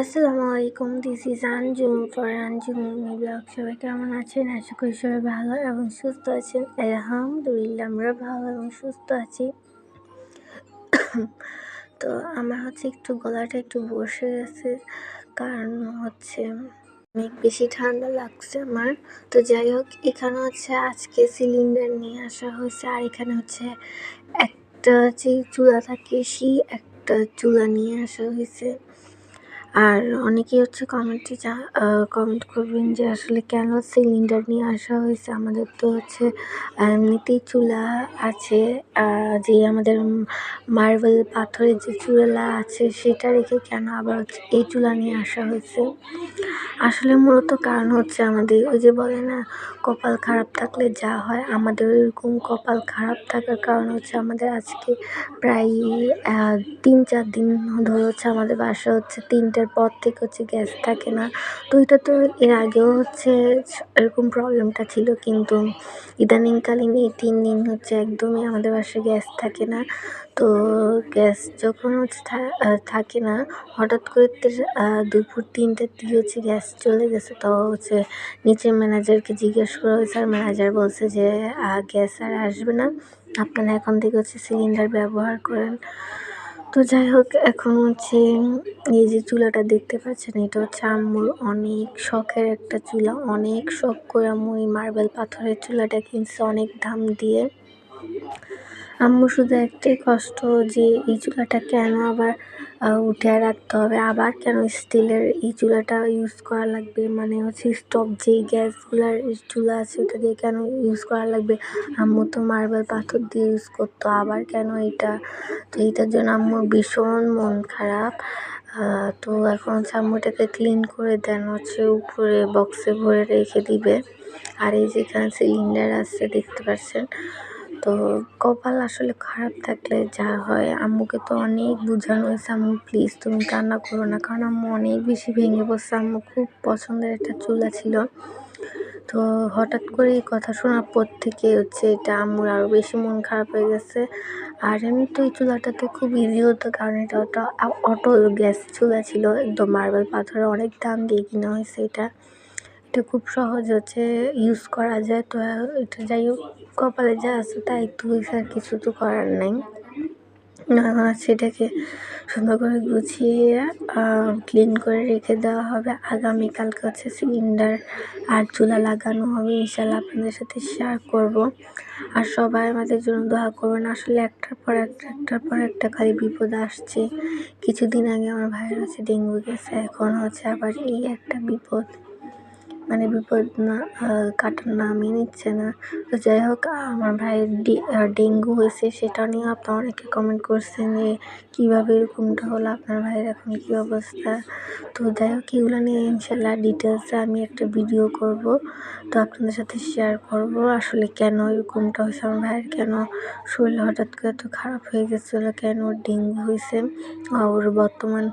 আসসালামু আলাইকুম this is Anjum for Anjum blog সবাই কেমন আছেন? আশা করি সবাই ভালো এবং সুস্থ আছেন। আলহামদুলিল্লাহ আমরা ভালো এবং সুস্থ আছি। তো আমার হচ্ছে একটু গলাটা একটু বসে গেছে, কারণ হচ্ছে অনেক বেশি ঠান্ডা লাগছে আমার। তো যাই হোক, এখানে হচ্ছে আজকে সিলিন্ডার নিয়ে আসা হয়েছে, আর এখানে হচ্ছে একটা যে চুলা থাকে, সেই একটা চুলা নিয়ে আসা হয়েছে। আর অনেকেই হচ্ছে কমেন্টে যা কমেন্ট করবেন যে আসলে কেন সিলিন্ডার নিয়ে আসা হয়েছে? আমাদের তো হচ্ছে এমনিতেই চুলা আছে যে আমাদের মার্বেল পাথরের যে চুলা আছে সেটা রেখে কেন আবার হচ্ছে এই চুলা নিয়ে আসা হয়েছে? আসলে মূলত কারণ হচ্ছে আমাদের ওই যে বলে না, কপাল খারাপ থাকলে যা হয়, আমাদের ওইরকম কপাল খারাপ থাকার কারণ হচ্ছে আমাদের আজকে প্রায় তিন চার দিন ধরে হচ্ছে আমাদের বাসা হচ্ছে তিনটের পর থেকে হচ্ছে গ্যাস থাকে না। তো এটা তো এর আগেও হচ্ছে এরকম প্রবলেমটা ছিল, কিন্তু ইদানিংকালীন এই তিন দিন হচ্ছে একদমই আমাদের বাসায় গ্যাস থাকে না। তো গ্যাস যখন হচ্ছে থাকে না, হঠাৎ করে দুপুর তিনটের দিকে হচ্ছে গ্যাস চলে গেছে। তো হচ্ছে নিচের ম্যানেজারকে জিজ্ঞেস করা হয়েছে, আর ম্যানেজার বলছে যে গ্যাস আর আসবে না। আপনারা এখন থেকে হচ্ছে সিলিন্ডার ব্যবহার করেন। তো যাই হোক, এখন হচ্ছে এই যে চুলাটা দেখতে পাচ্ছেন, এটা হচ্ছে আম্মুর অনেক শখের একটা চুলা। অনেক শখ করে আম্মু এই মার্বেল পাথরের চুলাটা কিনছে অনেক দাম দিয়ে। আম্মু শুধু একটাই কষ্ট যে এই চুলাটা কেন আবার উঠে রাখতে হবে। আবার কেন স্টিলের এই চুলাটা ইউজ করা লাগবে? মানে হচ্ছে স্টোভ যেই গ্যাসগুলার চুলা আছে, ওটা দিয়ে কেন ইউজ করা লাগবে? আম্মু তো মার্বেল পাথর দিয়ে ইউজ করতো, আবার কেন এটা? তো এইটার জন্য আম্মুর ভীষণ মন খারাপ। তো এখন হচ্ছে আম্মুটাকে ক্লিন করে দেন, হচ্ছে উপরে বক্সে ভরে রেখে দিবে। আর এই যেখানে সিলিন্ডার আছে, দেখতে পাচ্ছেন? তো কপাল আসলে খারাপ থাকলে যা হয়। আম্মুকে তো অনেক বোঝানো হয়েছে, আম্মু প্লিজ তুমি কান্না করো না। কারণ আম্মু অনেক বেশি ভেঙে পড়ছে। আম্মু খুব পছন্দের একটা চুলা ছিল। তো হঠাৎ করে এই কথা শোনার পর থেকে হচ্ছে এটা আম্মুর আরও বেশি মন খারাপ হয়ে গেছে। আর এমনি তো এই চুলাটাতে খুব ইজি হতো, কারণ এটা অটো অটো গ্যাস চুলা ছিল। একদম মার্বেল পাথরের অনেক দাম দিয়ে কিনা হয়েছে এটা। এটা খুব সহজ হচ্ছে ইউজ করা যায়। তো এটা যাই হোক, কপালে যা আছে তাই তো হয়েছে আর কিছু তো করার নাই। সেটাকে সুন্দর করে গুছিয়ে ক্লিন করে রেখে দেওয়া হবে। আগামীকালকে হচ্ছে সিলিন্ডার আর চুলা লাগানো হবে। ইনশাল্লাহ আপনাদের সাথে শেয়ার করব। আর সবাই আমাদের জন্য দোয়া করবেন। আসলে একটার পর একটা, একটার পর একটা খালি বিপদ আসছে। কিছুদিন আগে আমার ভাইয়ের হচ্ছে ডেঙ্গু গেছে। এখন হচ্ছে আবার এই একটা বিপদ। মানে বিপদ না কাটার নামই নিচ্ছে না। তো যাই হোক, আমার ভাইয়ের ডেঙ্গু হয়েছে সেটা নিয়ে আপনারা অনেকে কমেন্ট করছেন যে, কীভাবে এরকমটা হলো? আপনার ভাইয়ের এখন কী অবস্থা? তো যাই হোক, এগুলো নিয়ে ইনশাল্লাহ ডিটেলসে আমি একটা ভিডিও করব। তো আপনাদের সাথে শেয়ার করব আসলে কেন এরকমটা হয়েছে, আমার ভাইয়ের কেন শরীর হঠাৎ করে এত খারাপ হয়ে গেছিল, কেন ডেঙ্গু হয়েছে ওর বর্তমান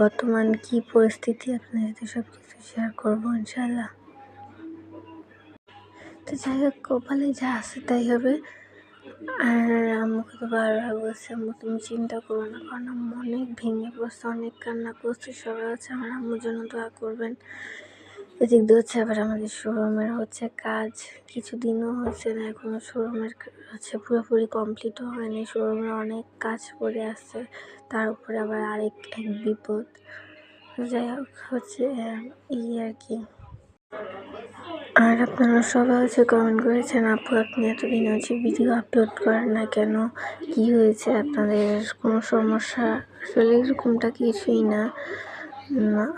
বর্তমান কি পরিস্থিতি, আপনার সাথে সব কিছু শেয়ার করব ইনশাল্লাহ তো যাই হোক, কপালে যা আছে তাই হবে। আর আমাকে তো বারবার বলছে, আম্মু, তুমি চিন্তা করো না, কারণ আম্মু অনেক ভেঙে পড়ছে, অনেক কান্না করছে, সবাই আছে, আমার আম্মুর জন্য দোয়া করবেন। এদিক দিয়ে হচ্ছে আবার আমাদের শোরুমের হচ্ছে কাজ। কিছুদিনও হচ্ছে না এখনও শোরুমের হচ্ছে পুরোপুরি কমপ্লিটও হয়নি। শোরুমের অনেক কাজ পড়ে আছে তার উপরে আবার আরেক এক বিপদ। যাই হোক, হচ্ছে এই আর কি। আর আপনারা সবাই হচ্ছে কমেন্ট করেছেন, আপু, আপনি এতদিন হচ্ছে ভিডিও আপলোড করেন না কেন? কি হয়েছে? আপনাদের কোনো সমস্যা? আসলে এরকমটা কিছুই না।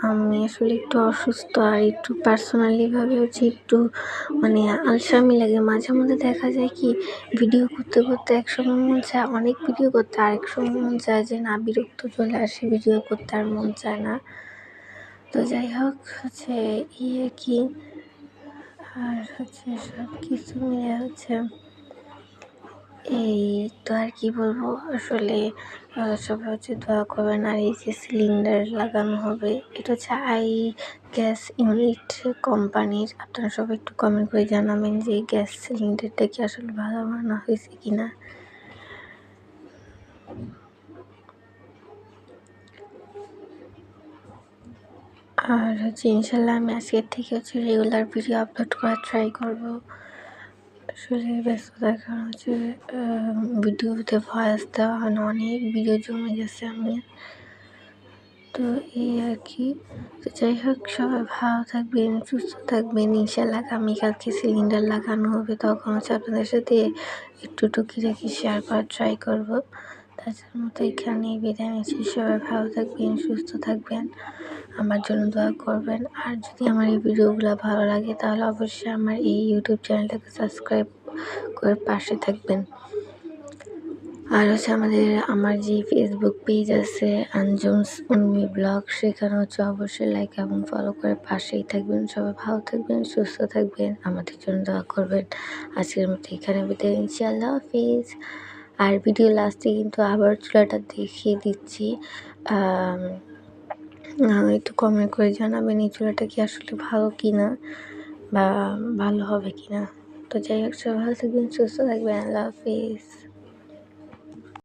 আমি আসলে একটু অসুস্থ আর একটু পার্সোনালিভাবে হচ্ছে একটু মানে আলসামি লাগে। মাঝে মধ্যে দেখা যায় কি ভিডিও করতে করতে এক সময় মন চায়, অনেক ভিডিও করতে আর এক সময় মন চায় যে না, বিরক্ত চলে আসে ভিডিও করতে আর মন চায় না। তো যাই হোক, হচ্ছে ইয়ে কি। আর হচ্ছে সব কিছু মিলে হচ্ছে এই তো আর কি বলব? আসলে সবাই হচ্ছে দোয়া করবেন আর এই যে সিলিন্ডার লাগানো হবে, এটা হচ্ছে আই গ্যাস ইউনিট কোম্পানির। আপনারা সবাই একটু কমেন্ট করে জানাবেন যে গ্যাস সিলিন্ডারটা কি আসলে ভালো বানানো হয়েছে কি না আর হচ্ছে ইনশাল্লাহ আমি আজকের থেকে হচ্ছে রেগুলার ভিডিও আপলোড করার ট্রাই করব। আসলে ব্যস্ততার কারণ হচ্ছে ভিডিওতে ভয়েস দেওয়া হয় না, অনেক ভিডিও জমে গেছে আমি তো এই আর কি। তো যাই হোক, সবাই ভালো থাকবেন, সুস্থ থাকবেন। ইনশাল্লাহ আগামীকালকে সিলিন্ডার লাগানো হবে। তখন হচ্ছে আপনাদের সাথে একটু টুকিটাকি শেয়ার করার ট্রাই করব। তাছাড়া মতো এখানে বিদায় নিচ্ছি। সবাই ভালো থাকবেন, সুস্থ থাকবেন। আমার জন্য দোয়া করবেন। আর যদি আমার এই ভিডিওগুলো ভালো লাগে, তাহলে অবশ্যই আমার এই ইউটিউব চ্যানেলটাকে সাবস্ক্রাইব করে পাশে থাকবেন। আর হচ্ছে আমাদের, আমার যে ফেসবুক পেজ আছে আঞ্জুমস উন্মি ব্লগ সেখানে হচ্ছে অবশ্যই লাইক এবং ফলো করে পাশেই থাকবেন। সবাই ভালো থাকবেন, সুস্থ থাকবেন, আমাদের জন্য দোয়া করবেন। আজকের মতো এখানে বিদায় নিচ্ছি, আল্লাহ হাফিজ। আর ভিডিও লাস্টে কিন্তু আবার চুলাটা দেখিয়ে দিচ্ছি। একটু কমে করে জানাবেন এই চুলাটা কি আসলে ভালো কি না বা ভালো হবে কি না তো যাই হোক, সবাই ভালো থাকবেন, সুস্থ থাকবেন, আল্লাহ হাফিজ।